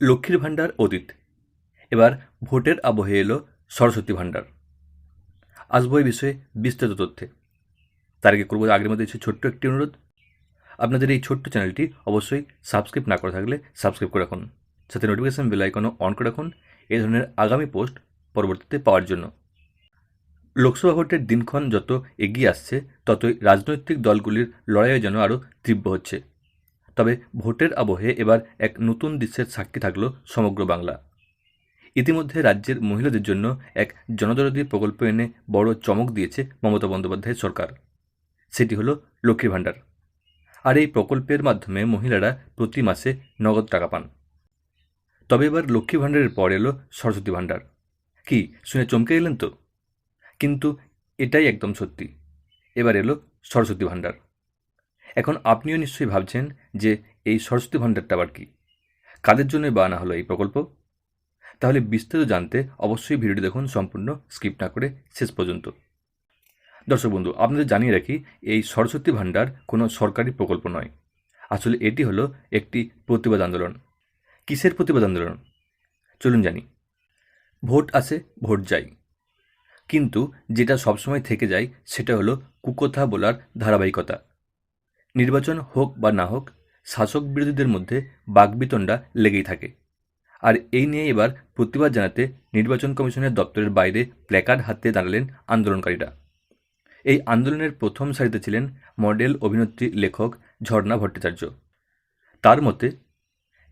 লক্ষ্মীর ভাণ্ডার অতীত। এবার ভোটের আবহে এলো সরস্বতী ভাণ্ডার। আসব এই বিষয়ে বিস্তারিত তথ্যে। তার আগে করব আগের মধ্যে ছোট্ট একটি অনুরোধ। আপনাদের এই ছোট্ট চ্যানেলটি অবশ্যই সাবস্ক্রাইব না করে থাকলে সাবস্ক্রাইব করে রাখুন, সাথে নোটিফিকেশান বেল আইকনও অন করে রাখুন এই ধরনের আগামী পোস্ট পরবর্তীতে পাওয়ার জন্য। লোকসভা ভোটের দিনক্ষণ যত এগিয়ে আসছে, ততই রাজনৈতিক দলগুলির লড়াইও যেন আরও তীব্র হচ্ছে। তবে ভোটের আবহে এবার এক নতুন দৃশ্যের সাক্ষী থাকল সমগ্র বাংলা। ইতিমধ্যে রাজ্যের মহিলাদের জন্য এক জনদরদী প্রকল্প এনে বড় চমক দিয়েছে মমতা বন্দ্যোপাধ্যায়ের সরকার। সেটি হলো লক্ষ্মীর ভাণ্ডার। আর এই প্রকল্পের মাধ্যমে মহিলারা প্রতি মাসে নগদ টাকা পান। তবে এবার লক্ষ্মী ভাণ্ডারের পর এলো সরস্বতী ভাণ্ডার। কি, শুনে চমকে গেলেন তো? কিন্তু এটাই একদম সত্যি। এবার এলো সরস্বতী ভাণ্ডার। এখন আপনিও নিশ্চয়ই ভাবছেন যে এই সরস্বতী ভাণ্ডারটা আবার কি? কাদের জন্যই বা আনা হলো এই প্রকল্প? তাহলে বিস্তারিত জানতে অবশ্যই ভিডিওটি দেখুন, সম্পূর্ণ স্কিপ না করে শেষ পর্যন্ত। দর্শক বন্ধু, আপনাদের জানিয়ে রাখি, এই সরস্বতী ভাণ্ডার কোনো সরকারি প্রকল্প নয়। আসলে এটি হলো একটি প্রতিবাদ আন্দোলন। কিসের প্রতিবাদ আন্দোলন? চলুন জানি। ভোট আসে ভোট যাই কিন্তু যেটা সবসময় থেকে যায়, সেটা হলো কুকথা বলার ধারাবাহিকতা। নির্বাচন হোক বা না হোক, শাসক বিরোধীদের মধ্যে বাগবিতণ্ডা লেগেই থাকে। আর এই নিয়ে এবার প্রতিবাদ জানাতে নির্বাচন কমিশনের দপ্তরের বাইরে প্ল্যাকার্ড হাতে দাঁড়ালেন আন্দোলনকারীরা। এই আন্দোলনের প্রথম সারিতে ছিলেন মডেল অভিনেত্রী লেখক ঝর্ণা ভট্টাচার্য। তার মতে,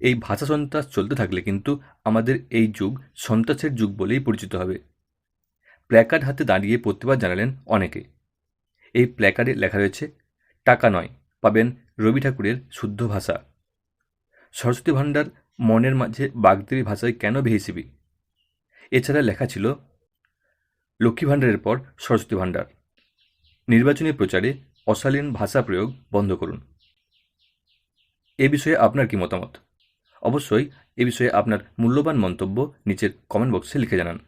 এই ভাষা সন্ত্রাস চলতে থাকলে কিন্তু আমাদের এই যুগ সন্ত্রাসের যুগ বলেই পরিচিত হবে। প্ল্যাকার্ড হাতে দাঁড়িয়ে প্রতিবাদ জানালেন অনেকে। এই প্ল্যাকার্ডে লেখা রয়েছে, টাকা নয় পাবেন রবি ঠাকুরের শুদ্ধ ভাষা। সরস্বতী ভাণ্ডার মনের মাঝে বাগদেবী ভাষায় কেন ভেসিবি? এছাড়া লেখা ছিল, লক্ষ্মী ভাণ্ডারের পর সরস্বতী ভাণ্ডার। নির্বাচনী প্রচারে অশালীন ভাষা প্রয়োগ বন্ধ করুন। এ বিষয়ে আপনার কি মতামত? অবশ্যই এ বিষয়ে আপনার মূল্যবান মন্তব্য নিচের কমেন্ট বক্সে লিখে জানান।